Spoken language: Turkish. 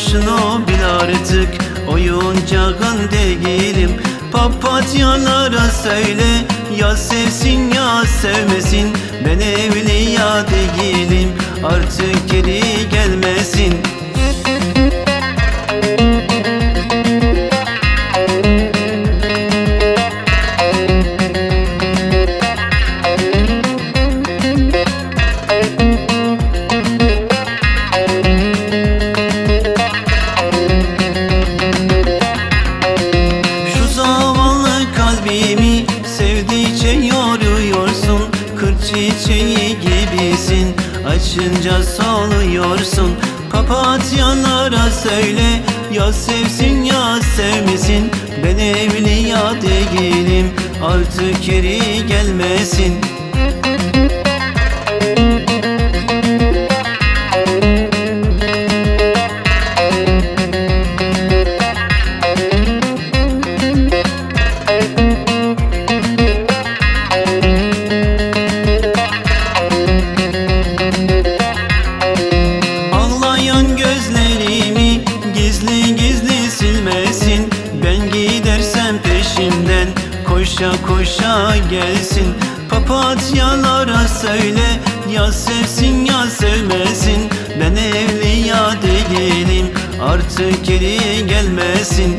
şunu bil artık. Oyuncağın değilim. Papatyalara söyle. Ya sevsin ya sevmesin. Ben evliya değilim. Artık geri gelmesin çiçeği gibisin. Açınca soluyorsun Papatyalara söyle. Ya sevsin ya sevmesin. Ben evliya değilim. Artık geri gelmesin koşa koşa gelsin. Papatyalara söyle ya sevsin ya sevmesin. Ben evliya değilim artık geri gelmesin